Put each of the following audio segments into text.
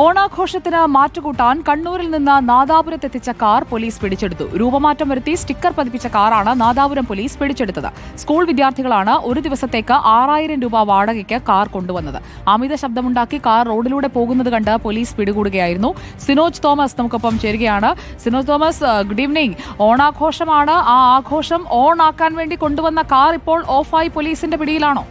ഓണാഘോഷത്തിന് മാറ്റുകൂട്ടാൻ കണ്ണൂരിൽ നിന്ന് നാദാപുരത്തെത്തിച്ച car police പിടിച്ചെടുത്തു. രൂപമാറ്റം വരുത്തി സ്റ്റിക്കർ പതിപ്പിച്ച കാറാണ് നാദാപുരം പോലീസ് പിടിച്ചെടുത്തത്. സ്കൂൾ വിദ്യാർത്ഥികളാണ് ഒരു ദിവസത്തേക്ക് ആറായിരം രൂപ വാടകയ്ക്ക് കാർ കൊണ്ടുവന്നത്. അമിത ശബ്ദമുണ്ടാക്കി കാർ റോഡിലൂടെ പോകുന്നത് കണ്ട് പോലീസ് പിടികൂടുകയായിരുന്നു. സിനോജ് തോമസ് നമുക്കൊപ്പം ചേരുകയാണ്. Sinoj Thomas good evening. ഓണാഘോഷമാണ് ആ ആഘോഷം ഓൺ ആക്കാൻ വേണ്ടി കൊണ്ടുവന്ന കാർ ഇപ്പോൾ ഓഫായി പോലീസിന്റെ പിടിയിലാണോ?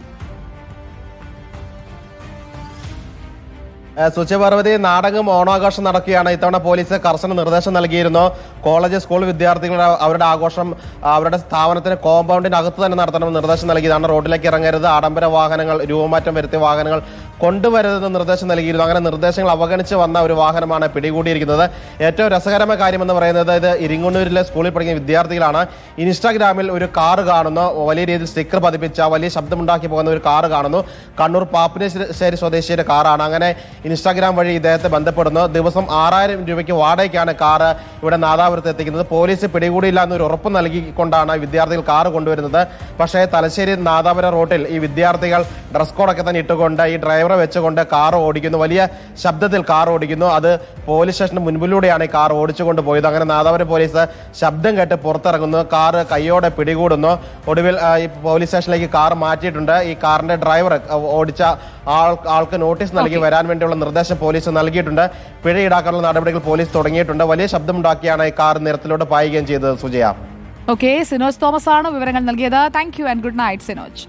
സുചിപാർവതി നാടകം ഓണാഘോഷം നടക്കുകയാണ്. ഇത്തവണ പോലീസ് കർശന നിർദ്ദേശം നൽകിയിരുന്നു. കോളേജ് സ്കൂൾ വിദ്യാർത്ഥികളുടെ അവരുടെ ആഘോഷം അവരുടെ സ്ഥാപനത്തിന് കോമ്പൗണ്ടിനകത്ത് തന്നെ നടത്തണമെന്ന് നിർദ്ദേശം നൽകിയതാണ്. റോഡിലേക്ക് ഇറങ്ങരുത്. ആഡംബര വാഹനങ്ങൾ രൂപമാറ്റം വരുത്തിയ വാഹനങ്ങൾ കൊണ്ടുവരരുതെന്ന് നിർദ്ദേശം നൽകിയിരുന്നു. അങ്ങനെ നിർദ്ദേശങ്ങൾ അവഗണിച്ച് വന്ന ഒരു വാഹനമാണ് പിടികൂടിയിരിക്കുന്നത്. ഏറ്റവും രസകരമായ കാര്യമെന്ന് പറയുന്നത് ഇത് ഇരിങ്ങണ്ണൂരിലെ സ്കൂളിൽ പഠിക്കുന്ന വിദ്യാർത്ഥികളാണ്. ഇൻസ്റ്റാഗ്രാമിൽ ഒരു കാർ കാണുന്നു. വലിയ രീതിയിൽ സ്റ്റിക്കർ പതിപ്പിച്ച വലിയ ശബ്ദമുണ്ടാക്കി പോകുന്ന ഒരു കാർ കാണുന്നു. കണ്ണൂർ പാപ്പിനശ്ശേരി സ്വദേശിയുടെ കാറാണ്. അങ്ങനെ ഇൻസ്റ്റാഗ്രാം വഴി ഇദ്ദേഹത്തെ ബന്ധപ്പെടുന്നു. ദിവസം ആറായിരം രൂപയ്ക്ക് വാടകയ്ക്കാണ് കാർ ഇവിടെ നാദാപുരത്ത് എത്തിക്കുന്നത്. പോലീസ് പിടികൂടിയില്ല എന്നൊരു ഉറപ്പ് നൽകിക്കൊണ്ടാണ് വിദ്യാർത്ഥികൾ കാർ കൊണ്ടുവരുന്നത്. പക്ഷേ തലശ്ശേരി നാദാപുരം റോട്ടിൽ ഈ വിദ്യാർത്ഥികൾ ഡ്രസ് കോഡൊക്കെ തന്നെ ഇട്ടുകൊണ്ട് ഈ ഡ്രൈവറെ വെച്ചുകൊണ്ട് കാർ ഓടിക്കുന്നു. വലിയ ശബ്ദത്തിൽ കാർ ഓടിക്കുന്നു. അത് പോലീസ് സ്റ്റേഷന് മുൻപിലൂടെയാണ് ഈ കാർ ഓടിച്ചുകൊണ്ട് പോയത്. അങ്ങനെ നാദാപുരം പോലീസ് ശബ്ദം കേട്ട് പുറത്തിറങ്ങുന്നു. കാർ കൈയോടെ പിടികൂടുന്നു. ഒടുവിൽ ഈ പോലീസ് സ്റ്റേഷനിലേക്ക് കാർ മാറ്റിയിട്ടുണ്ട്. ഈ കാറിന്റെ ഡ്രൈവർ ഓടിച്ച ആൾ ആൾക്ക് നോട്ടീസ് നൽകി വരാൻ വേണ്ടിയുള്ള നിർദ്ദേശം പോലീസ് നൽകിയിട്ടുണ്ട്. പിഴ ഈടാക്കാനുള്ള നടപടികൾ പോലീസ് തുടങ്ങിയിട്ടുണ്ട്. വലിയ ശബ്ദമുണ്ടാക്കിയാണ് ഈ കാർ നിരത്തിലോട്ട് പായുകയും ചെയ്തത് സുജയ. ഓക്കെ സിനോജ് തോമസ് ആണ് വിവരങ്ങൾ നൽകിയത്. Thank you and good night Sinoj.